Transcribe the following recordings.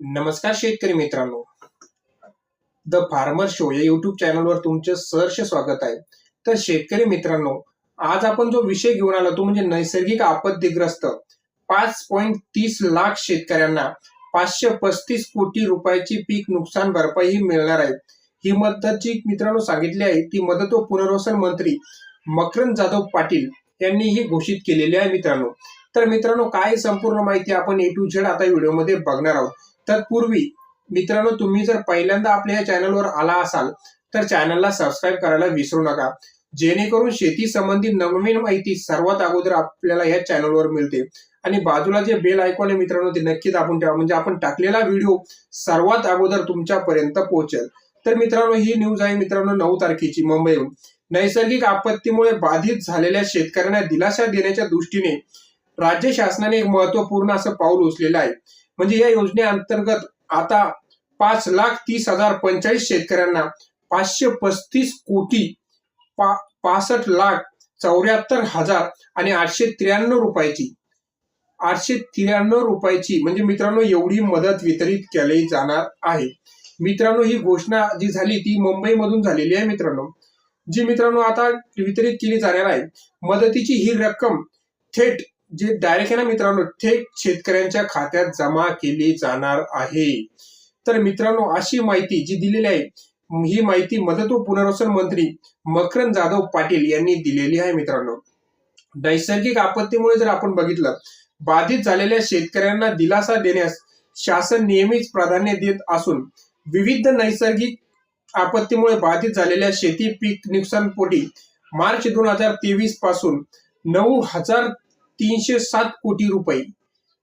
नमस्कार शेतकरी मित्रांनो. द फार्मर शो या युट्यूब चॅनलवर तुमचे सहर्ष स्वागत आहे. तर शेतकरी मित्रांनो आज आपण जो विषय घेऊन आलो तो म्हणजे नैसर्गिक आपत्तीग्रस्त पाच पॉईंट तीस लाख शेतकऱ्यांना पाचशे पस्तीस कोटी रुपयाची पीक नुकसान भरपाई ही मिळणार आहे. ही मदत जी मित्रांनो सांगितली आहे. ती मदत व पुनर्वसन मंत्री मकरंद जाधव पाटील यांनी ही घोषित केलेली आहे मित्रांनो. तर मित्रांनो काय संपूर्ण माहिती आपण ए टू झेड आता व्हिडिओमध्ये बघणार आहोत. तत्पूर्वी मित्रांनो तुम्ही जर पहिल्यांदा आपल्या या चॅनलवर आला असाल तर चॅनलला सबस्क्राईब करायला विसरू नका. जेणेकरून शेती संबंधी नवीन माहिती सर्वात अगोदर आपल्याला या चॅनलवर मिळते. आणि बाजूला जे बेल ऐकून आहे मित्रांनो ते नक्कीच आपण ठेवा. म्हणजे आपण टाकलेला व्हिडिओ सर्वात अगोदर तुमच्यापर्यंत पोहोचेल. तर मित्रांनो ही न्यूज आहे मित्रांनो नऊ तारखेची मुंबईहून. नैसर्गिक आपत्तीमुळे बाधित झालेल्या शेतकऱ्यांना दिलासा देण्याच्या दृष्टीने राज्य शासनाने एक महत्त्वपूर्ण असं पाऊल उचलेलं आहे. म्हणजे या योजनेअंतर्गत आता पाच लाख तीस हजार पंचाळीस शेतकऱ्यांना पाचशे पस्तीस कोटी पा पासष्ट लाख चौऱ्याहत्तर हजार आणि आठशे त्र्याण्णव रुपयाची आठशे त्र्याण्णव रुपयाची म्हणजे मित्रांनो एवढी मदत वितरित केली जाणार आहे. मित्रांनो ही घोषणा जी झाली ती मुंबईमधून झालेली आहे मित्रांनो. जी मित्रांनो आता वितरित केली जाणार आहे मदतीची ही रक्कम थेट जे डायरेक्ट आहे ना मित्रांनो थेट शेतकऱ्यांच्या खात्यात जमा केली जाणार आहे. तर मित्रांनो अशी माहिती जी दिलेली आहे ही माहिती मदत व पुनर्वसन मंत्री मकरंद जाधव पाटील यांनी दिलेली आहे मित्रांनो. नैसर्गिक आपत्तीमुळे जर आपण बघितलं बाधित झालेल्या शेतकऱ्यांना दिलासा देण्यास शासन नेहमीच प्राधान्य देत असून विविध नैसर्गिक आपत्तीमुळे बाधित झालेल्या शेती पीक नुकसान पोटी मार्च दोन हजार तेवीसपासून नऊ हजार तीनशे सात कोटी रुपये.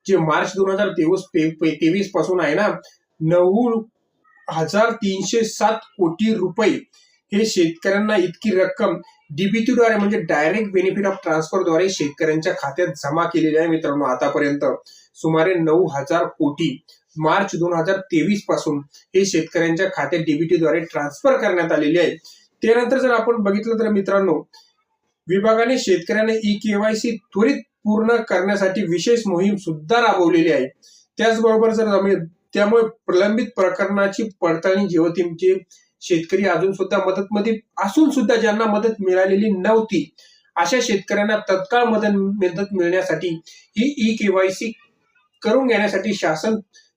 जे मार्च दोन हजार तेवीस तेवीसपासून आहे ना नऊ हजार तीनशे सात कोटी रुपये. हे शेतकऱ्यांना इतकी रक्कम डीबीटीद्वारे म्हणजे डायरेक्ट बेनिफिट ऑफ ट्रान्सफरद्वारे शेतकऱ्यांच्या खात्यात जमा केलेली आहे मित्रांनो आतापर्यंत. सुमारे नऊ हजार कोटी. मार्च दोन हजार तेवीसपासून हे शेतकऱ्यांच्या खात्यात डीबीटी द्वारे ट्रान्सफर करण्यात आलेले आहे. त्यानंतर जर आपण बघितलं तर मित्रांनो विभागाने शेतकऱ्यांना ई केवायसी त्वरित पूर्ण करण्यासाठी विशेष मोहीम सुद्धा राबवलेली आहे. त्याचबरोबर जर त्यामुळे प्रलंबित प्रकरणाची पडताळणी जेव्हा शेतकरी अजून सुद्धा मदतमध्ये असून सुद्धा ज्यांना मदत मिळालेली नव्हती अशा शेतकऱ्यांना तत्काळ मदत मदत मिळण्यासाठी ही ई केवायसी करून घेण्यासाठी शासन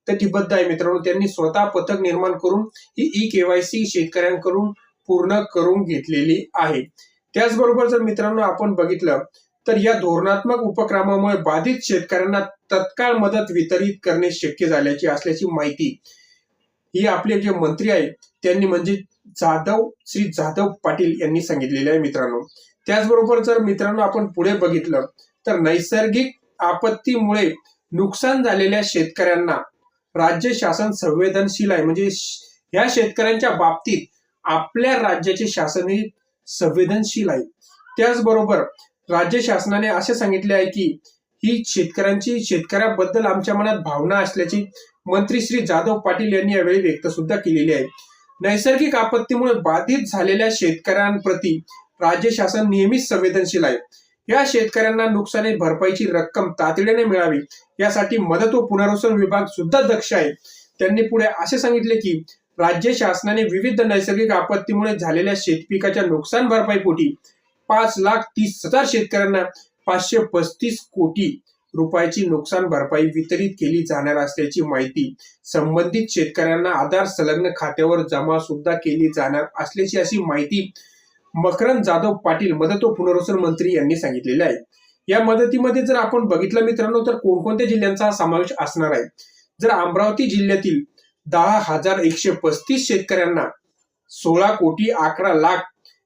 कटिबद्ध आहे मित्रांनो. त्यांनी स्वतः पथक निर्माण करून ही ई केवायसी शेतकऱ्यांकडून पूर्ण करून घेतलेली आहे. त्याचबरोबर जर मित्रांनो आपण बघितलं तर या धोरणात्मक उपक्रमामुळे बाधित शेतकऱ्यांना तत्काळ मदत वितरित करणे शक्य झाल्याची असल्याची माहिती ही आपले जे मंत्री आहेत त्यांनी म्हणजे जाधव श्री जाधव पाटील यांनी सांगितलेले आहे मित्रांनो. त्याचबरोबर जर मित्रांनो आपण पुढे बघितलं तर नैसर्गिक आपत्तीमुळे नुकसान झालेल्या शेतकऱ्यांना राज्य शासन संवेदनशील आहे. म्हणजे ह्या शेतकऱ्यांच्या बाबतीत आपल्या राज्याचे शासनही संवेदनशील आहे. त्याचबरोबर राज्य शासनाने असे सांगितले आहे की ही शेतकऱ्यांची शेतकऱ्याबद्दल आमच्या मनात भावना असल्याची मंत्री श्री जाधव पाटील यांनी यावेळी व्यक्त सुद्धा केलेली आहे. नैसर्गिक आपत्तीमुळे बाधित झालेल्या शेतकऱ्यांप्रती राज्य शासन नेहमीच संवेदनशील आहे. या शेतकऱ्यांना नुकसानी भरपाईची रक्कम तातडीने मिळावी यासाठी मदत व पुनर्वसन विभाग सुद्धा दक्ष आहे. त्यांनी पुढे असे सांगितले की राज्य शासनाने विविध नैसर्गिक आपत्तीमुळे झालेल्या शेतपिकाच्या नुकसान भरपाईपोटी पाच लाख तीस हजार शेतकऱ्यांना पाचशे पस्तीस कोटी रुपयाची नुकसान भरपाई वितरित केली जाणार असल्याची माहिती संबंधित शेतकऱ्यांना आधार संलग्न खात्यावर जमा सुद्धा केली जाणार असल्याची अशी माहिती मकरंद जाधव पाटील मदत व पुनर्वसन मंत्री यांनी सांगितलेले आहे. या मदतीमध्ये जर आपण बघितलं मित्रांनो तर कोणकोणत्या जिल्ह्यांचा समावेश असणार आहे? जर अमरावती जिल्ह्यातील दहा हजार एकशे पस्तीस शेतकऱ्यांना सोळा कोटी अकरा लाख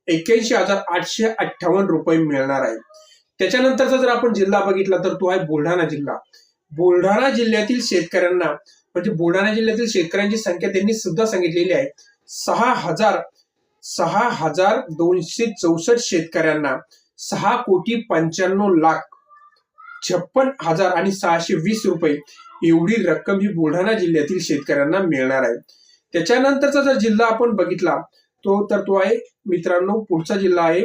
एक्क्याऐंशी हजार आठशे अठ्ठावन्न रुपये मिळणार आहे. त्याच्यानंतरचा जर आपण जिल्हा बघितला तर तो आहे बुलढाणा जिल्हा. बुलढाणा जिल्ह्यातील शेतकऱ्यांना म्हणजे बुलढाणा जिल्ह्यातील शेतकऱ्यांची संख्या त्यांनी सुद्धा सांगितलेली आहे. सहा हजार सहा हजार दोनशे चौसष्ट शेतकऱ्यांना सहा कोटी पंच्याण्णव लाख छप्पन हजार आणि सहाशे वीस रुपये एवढी रक्कम ही बुलढाणा जिल्ह्यातील शेतकऱ्यांना मिळणार आहे. त्याच्यानंतरचा जर जिल्हा आपण बघितला तो तर तो आहे मित्रांनो पुढचा जिल्हा आहे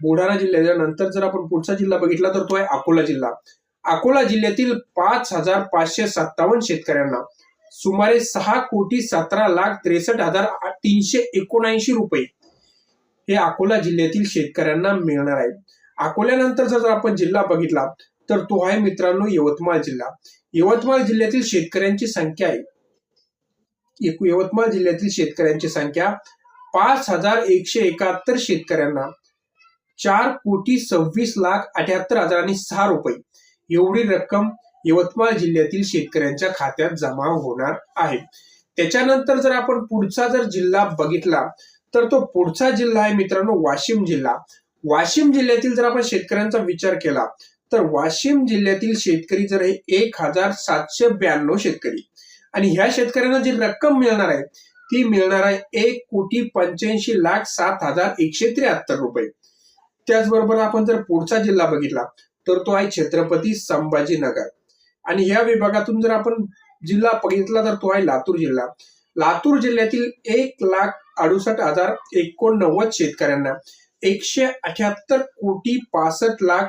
बुलढाणा जिल्ह्याच्या नंतर जर आपण पुढचा जिल्हा बघितला तर तो आहे अकोला जिल्हा. अकोला जिल्ह्यातील पाच हजार पाचशे सत्तावन्न शेतकऱ्यांना सुमारे सहा कोटी सतरा लाख त्रेसष्ट हजार तीनशे एकोणऐंशी रुपये हे अकोला जिल्ह्यातील शेतकऱ्यांना मिळणार आहे. अकोल्यानंतरचा जर आपण जिल्हा बघितला तर तो आहे मित्रांनो यवतमाळ जिल्हा. यवतमाळ जिल्ह्यातील शेतकऱ्यांची संख्या आहे. यवतमाळ जिल्ह्यातील शेतकऱ्यांची संख्या पाच हजार एकशे एकाहत्तर शेतकऱ्यांना चार कोटी सव्वीस लाख अठ्याहत्तर हजार आणि सहा रुपये. एवढी रक्कम यवतमाळ जिल्ह्यातील शेतकऱ्यांच्या खात्यात जमा होणार आहे. त्याच्यानंतर जर आपण पुढचा जर जिल्हा बघितला तर तो पुढचा जिल्हा आहे मित्रांनो वाशिम जिल्हा. वाशिम जिल्ह्यातील जर आपण शेतकऱ्यांचा विचार केला तर वाशिम जिल्ह्यातील शेतकरी जर हे एक हजार सातशे ब्याण्णव शेतकरी आणि ह्या शेतकऱ्यांना जी रक्कम मिळणार आहे ती मिळणार आहे एक कोटी पंच्याऐंशी लाख सात हजार एकशे त्र्याहत्तर रुपये. त्याचबरोबर आपण जर पुढचा जिल्हा बघितला तर तो आहे छत्रपती संभाजीनगर. आणि या विभागातून जर आपण जिल्हा बघितला तर तो आहे लातूर जिल्हा. लातूर जिल्ह्यातील एक लाख अडुसष्ट हजार एकोणनव्वद शेतकऱ्यांना एकशे अठ्याहत्तर कोटी पासष्ट लाख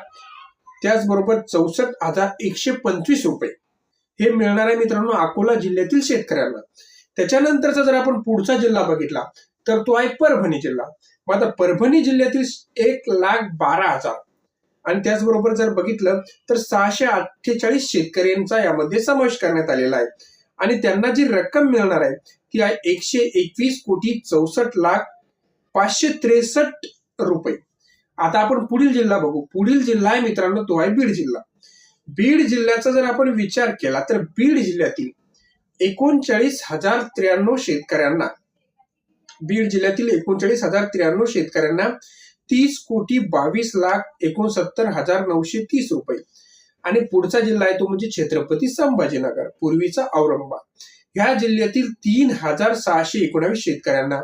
त्याचबरोबर चौसष्ट हजार एकशे पंचवीस रुपये हे मिळणार आहे मित्रांनो अकोला जिल्ह्यातील शेतकऱ्यांना. त्याच्यानंतरचा जर आपण पुढचा जिल्हा बघितला तर तो आहे परभणी जिल्हा. मग आता परभणी जिल्ह्यातील एक लाख बारा हजार. आणि त्याचबरोबर जर बघितलं तर सहाशे अठ्ठेचाळीस शेतकऱ्यांचा यामध्ये समावेश करण्यात आलेला आहे. आणि त्यांना जी रक्कम मिळणार आहे ती आहे एकशे एकवीस कोटी चौसष्ट लाख पाचशे त्रेसष्ट रुपये. आता आपण पुढील जिल्हा बघू. पुढील जिल्हा आहे मित्रांनो तो आहे बीड जिल्हा. बीड जिल्ह्याचा जर आपण विचार केला तर बीड जिल्ह्यातील एकोणचाळीस हजार त्र्याण्णव शेतकऱ्यांना बीड जिल्ह्यातील एकोणचाळीस हजार त्र्याण्णव शेतकऱ्यांना तीस कोटी बावीस लाख एकोणसत्तर हजार नऊशे तीस रुपये. आणि पुढचा जिल्हा आहे तो म्हणजे छत्रपती संभाजीनगर पूर्वीचा औरंगाबाद. ह्या जिल्ह्यातील तीन हजार सहाशे एकोणावीस शेतकऱ्यांना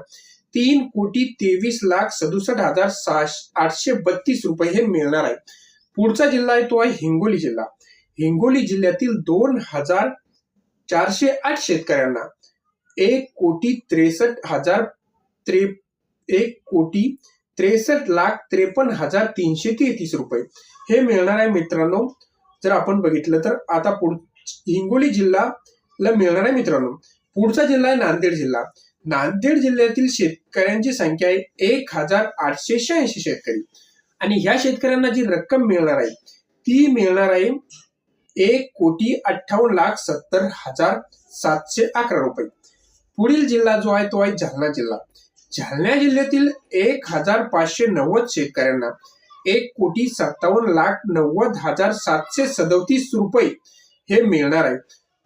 तीन कोटी तेवीस लाख सदुसष्ट हजार सहाशे आठशे बत्तीस रुपये हे मिळणार आहे. पुढचा जिल्हा आहे तो आहे हिंगोली जिल्हा. हिंगोली जिल्ह्यातील दोन हजार चारशे आठ शेतकऱ्यांना एक कोटी त्रेसष्ट हजार त्रे एक कोटी त्रेसष्ट लाख त्रेपन्न हजार तीनशे तेहतीस रुपये हे मिळणार आहे मित्रांनो. जर आपण बघितलं तर आता पुढ हिंगोली जिल्ह्याला मिळणार आहे मित्रांनो. पुढचा जिल्हा आहे नांदेड जिल्हा. नांदेड जिल्ह्यातील शेतकऱ्यांची संख्या आहे एक हजार आठशे शहाऐंशी शेतकरी. आणि ह्या शेतकऱ्यांना जी रक्कम मिळणार आहे ती मिळणार आहे एक कोटी अठ्ठावन्न लाख सत्तर हजार सातशे अकरा रुपये. पुढील जिल्हा जो आहे तो आहे जालना जिल्हा. जालना जिल्ह्यातील एक हजार पाचशे नव्वद शेतकऱ्यांना एक कोटी सत्तावन्न लाख नव्वद हजार सातशे सदोतीस रुपये हे मिळणार आहे.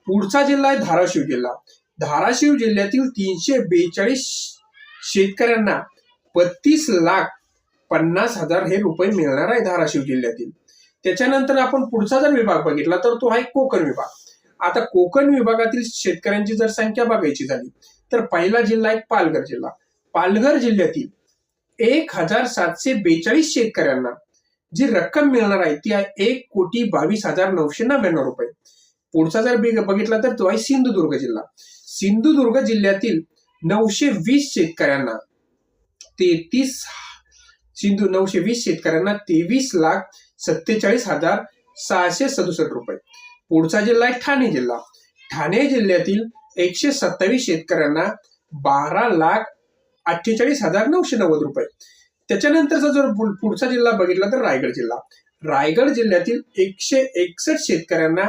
पुढचा जिल्हा आहे धाराशिव जिल्हा. धाराशिव जिल्ह्यातील तीनशे बेचाळीस शेतकऱ्यांना बत्तीस लाख पन्नास हजार हे रुपये मिळणार आहे धाराशिव जिल्ह्यातील. त्याच्यानंतर आपण पुढचा जर विभाग बघितला तर तो आहे कोकण विभाग. आता कोकण विभागातील शेतकऱ्यांची जर संख्या बघायची झाली तर पहिला जिल्हा आहे पालघर जिल्हा. पालघर जिल्ह्यातील एक हजार सातशे बेचाळीस शेतकऱ्यांना जी रक्कम मिळणार आहे ती आहे एक कोटी बावीस हजार नऊशे नव्याण्णव रुपये. पुढचा जर बघितला तर तो आहे सिंधुदुर्ग जिल्हा. सिंधुदुर्ग जिल्ह्यातील नऊशे वीस शेतकऱ्यांना तेहतीस सिंधू नऊशे वीस शेतकऱ्यांना तेवीस लाख सत्तेचाळीस हजार सहाशे सदुसष्ट रुपये. पुढचा जिल्हा आहे ठाणे जिल्हा. ठाणे जिल्ह्यातील एकशे सत्तावीस शेतकऱ्यांना बारा लाख अठ्ठेचाळीस हजार नऊशे नव्वद रुपये. त्याच्यानंतरचा जर पुढ- पुढचा जिल्हा बघितला तर रायगड जिल्हा. रायगड जिल्ह्यातील एकशे एकसष्ट शेतकऱ्यांना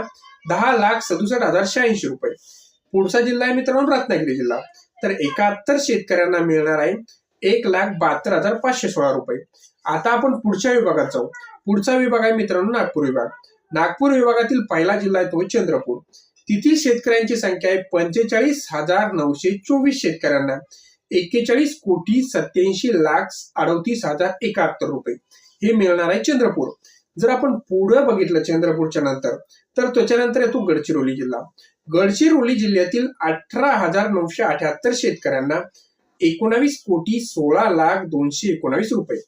दहा लाख सदुसष्ट हजार शहाऐंशी रुपये. पुढचा जिल्हा आहे मित्रांनो रत्नागिरी जिल्हा. तर एकाहत्तर शेतकऱ्यांना मिळणार आहे एक लाख बहात्तर हजार पाचशे सोळा रुपये. आता आपण पुढच्या विभागात जाऊ. पुढचा विभाग आहे मित्रांनो नागपूर विभाग. नागपूर विभागातील पहिला जिल्हा आहे तो चंद्रपूर. तिथील शेतकऱ्यांची संख्या आहे पंचेचाळीस हजार नऊशे चोवीस शेतकऱ्यांना. एक्केचाळीस कोटी सत्याऐंशी लाख अडतीस हजार एकाहत्तर रुपये. हे मिळणार आहे चंद्रपूर. जर आपण पुढं बघितलं चंद्रपूरच्या नंतर तर त्याच्यानंतर येतो गडचिरोली जिल्हा. गडचिरोली जिल्ह्यातील अठरा हजार नऊशे अठ्याहत्तर शेतकऱ्यांना एकोणावीस कोटी सोळा लाख दोनशे एकोणावीस रुपये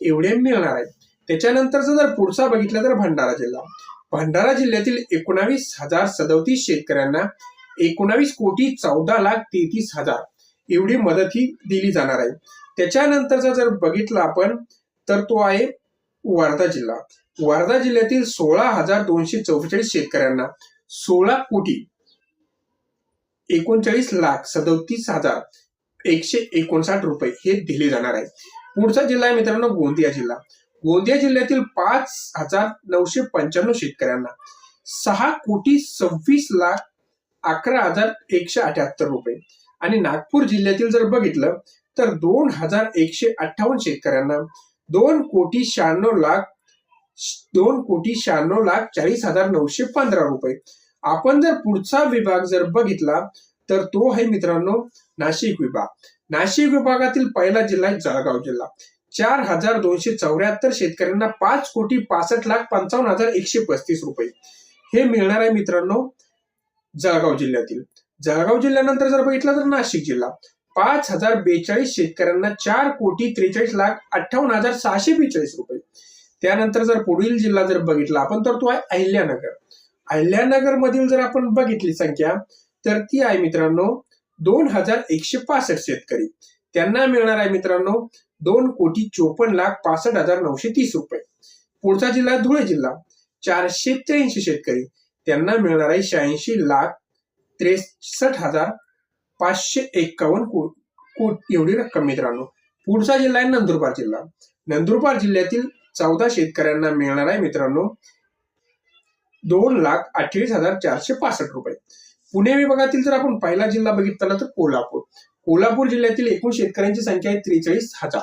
एवढे मिळणार आहेत. त्याच्यानंतरचा जर पुढचा बघितला तर भंडारा जिल्हा. भंडारा जिल्ह्यातील एकोणावीस हजार सदोतीस शेतकऱ्यांना एकोणावीस कोटी चौदा लाख तेहतीस हजार एवढी मदत ही दिली जाणार आहे. त्याच्यानंतरचा जर बघितला आपण तर तो आहे वर्धा जिल्हा. वर्धा जिल्ह्यातील सोळा हजार दोनशे चौवेचाळीस शेतकऱ्यांना सोळा कोटी एकोणचाळीस लाख सदतीस हजार एकशे एकोणसाठ रुपये हे दिले जाणार आहे पुढचा जिल्हा आहे मित्रांनो गोंदिया जिल्हा. गोंदिया जिल्ह्यातील पाच हजार नऊशे पंच्याण्णव शेतकऱ्यांना सहा कोटी सव्वीस लाख अकरा हजार एकशे अठ्याहत्तर रुपये. आणि नागपूर जिल्ह्यातील जर बघितलं तर दोन हजार एकशे अठ्ठावन्न शेतकऱ्यांना दोन कोटी शहाण्णव लाख दोन कोटी शहाण्णव लाख चाळीस हजार नऊशे पंधरा रुपये. आपण जर पुढचा विभाग जर बघितला तर तो आहे मित्रांनो नाशिक विभाग. नाशिक विभागातील पहिला जिल्हा आहे जळगाव जिल्हा. चार हजार दोनशे चौऱ्याहत्तर शेतकऱ्यांना पाच कोटी पासष्ट लाख पंचावन्न हजार एकशे पस्तीस रुपये. हे मिळणार आहे मित्रांनो जळगाव जिल्ह्यातील. जळगाव जिल्ह्यानंतर जर बघितलं तर नाशिक जिल्हा. पाच हजार बेचाळीस शेतकऱ्यांना चार कोटी त्रेचाळीस लाख अठ्ठावन्न हजार सहाशे बेचाळीस रुपये. त्यानंतर जर पुढील जिल्हा जर बघितला आपण तर तो आहे अहिल्यानगर. अहिल्यानगरमधील जर आपण बघितली संख्या तर ती आहे मित्रांनो दोन हजार एकशे पासष्ट शेतकरी. त्यांना मिळणार आहे मित्रांनो दोन कोटी चोपन्न लाख पासष्ट हजार नऊशे तीस रुपये. पुढचा जिल्हा धुळे जिल्हा चारशे त्र्याऐंशी शेतकरी. त्यांना मिळणार आहे शहाऐंशी लाख त्रेसष्ट हजार पाचशे एक्कावन्न को कोट एवढी रक्कम मित्रांनो. पुढचा जिल्हा आहे नंदुरबार जिल्हा. नंदुरबार जिल्ह्यातील चौदा शेतकऱ्यांना मिळणार आहे मित्रांनो दोन लाख अठ्ठेचाळीस हजार चारशे पासष्ट रुपये. पुणे विभागातील जर आपण पहिला जिल्हा बघितला तर कोल्हापूर. कोल्हापूर जिल्ह्यातील एकूण शेतकऱ्यांची संख्या आहे त्रेचाळीस हजार.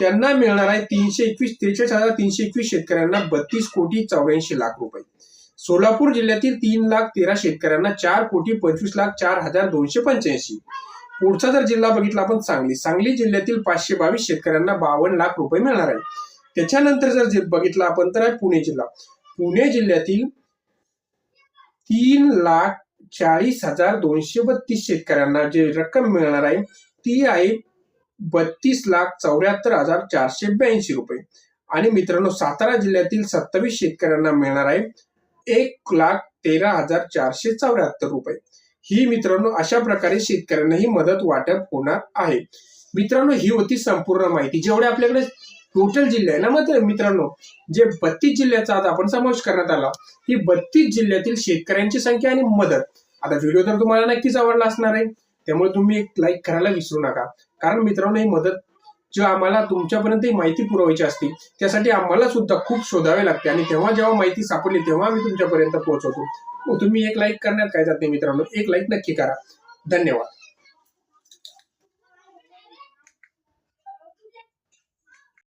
त्यांना मिळणार आहे तीनशे एकवीस त्रेचाळीस हजार तीनशे एकवीस शेतकऱ्यांना बत्तीस कोटी चौऱ्याऐंशी लाख रुपये. सोलापूर जिल्ह्यातील तीन लाख तेरा शेतकऱ्यांना चार कोटी पंचवीस लाख चार हजार दोनशे पंच्याऐंशी. पुढचा जर जिल्हा बघितला आपण सांगली. सांगली जिल्ह्यातील पाचशे बावीस शेतकऱ्यांना बावन्न लाख रुपये मिळणार आहे. त्याच्यानंतर जर जे बघितलं आपण तर आहे पुणे जिल्हा. पुणे जिल्ह्यातील तीन लाख चाळीस हजार दोनशे बत्तीस शेतकऱ्यांना जे रक्कम मिळणार आहे ती आहे बत्तीस लाख चौऱ्याहत्तर हजार चारशे ब्याऐंशी रुपये. आणि मित्रांनो सातारा जिल्ह्यातील सत्तावीस शेतकऱ्यांना मिळणार आहे एक लाख तेरा हजार चारशे चौऱ्याहत्तर रुपये. ही मित्रांनो अशा प्रकारे शेतकऱ्यांना ही मदत वाटप होणार आहे. मित्रांनो ही होती संपूर्ण माहिती. जेवढे आपल्याकडे टोटल जिल्हे आहे ना मग मित्रांनो? जे बत्तीस जिल्ह्याचा आज आपण समावेश करण्यात आला ही बत्तीस जिल्ह्यातील शेतकऱ्यांची संख्या आणि मदत. आता व्हिडिओ तर तुम्हाला नक्कीच आवडला असणार आहे. त्यामुळे तुम्ही एक लाईक करायला विसरू नका. कारण मित्रांनो ही मदत जे आम्हाला तुमच्यापर्यंत ही माहिती पुरवायची असते त्यासाठी आम्हाला सुद्धा खूप शोधावे लागते. आणि तेव्हा जेव्हा माहिती सापडली तेव्हा आम्ही तुमच्यापर्यंत पोहोचवतो. तुम्ही एक लाईक करण्यात काय जाते मित्रांनो? एक लाईक नक्की करा. धन्यवाद.